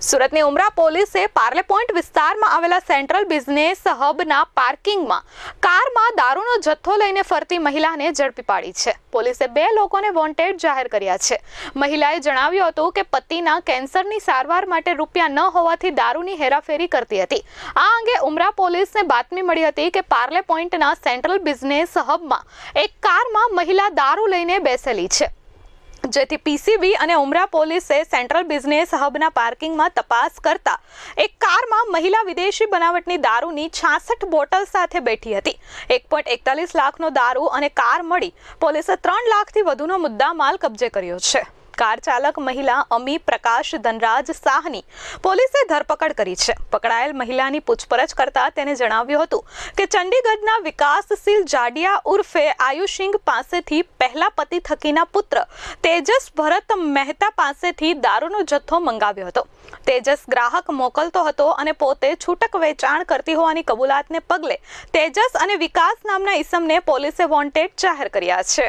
સુરતની ઉમરા પોલીસે પાર્લે પોઈન્ટ વિસ્તારમાં આવેલા સેન્ટ્રલ બિઝનેસ હબના પાર્કિંગમાં કારમાં દારૂનો જથ્થો લઈને ફરતી મહિલાને ઝડપી પાડી છે. પોલીસે બે લોકોને વોન્ટેડ જાહેર કર્યા છે. મહિલાએ જણાવ્યું હતું કે પતિના કેન્સરની સારવાર માટે રૂપિયા ન હોવાથી દારૂની હેરાફેરી કરતી હતી. આ અંગે ઉમરા પોલીસને બાતમી મળી હતી કે પાર્લે પોઈન્ટના સેન્ટ્રલ બિઝનેસ હબમાં એક કારમાં મહિલા દારૂ લઈને બેસેલી છે. જેથી પીસીબી અને ઉમરા પોલીસે સેન્ટ્રલ બિઝનેસ હબના પાર્કિંગમાં તપાસ કરતા એક કારમાં મહિલા વિદેશી બનાવટની દારૂની છાસઠ બોટલ સાથે બેઠી હતી. એક પોઈન્ટ એકતાલીસ લાખનો દારૂ અને કાર મળી પોલીસે ત્રણ લાખથી વધુનો મુદ્દા માલ કબજે કર્યો છે. કાર ચાલક મહિલા અમી પ્રકાશ ધનરાજ શાહની પોલીસે ધરપકડ કરી છે. પકડાયેલ મહિલાની પૂછપરછ કરતા તેને જણાવ્યું હતું કે ચંડીગઢના વિકાસશીલ જાડિયા ઉર્ફે આયુષિંગ પાસેથી પહેલા પતિ થકીના પુત્ર તેજસ ભરત મહેતા પાસેથી દારૂનો જથ્થો મંગાવ્યો હતો. તેજસ ગ્રાહક મોકલતો હતો અને પોતે છૂટક વેચાણ કરતી હોવાની કબૂલાતને પગલે તેજસ અને વિકાસ નામના ઈસમને પોલીસે વોન્ટેડ જાહેર કર્યા છે.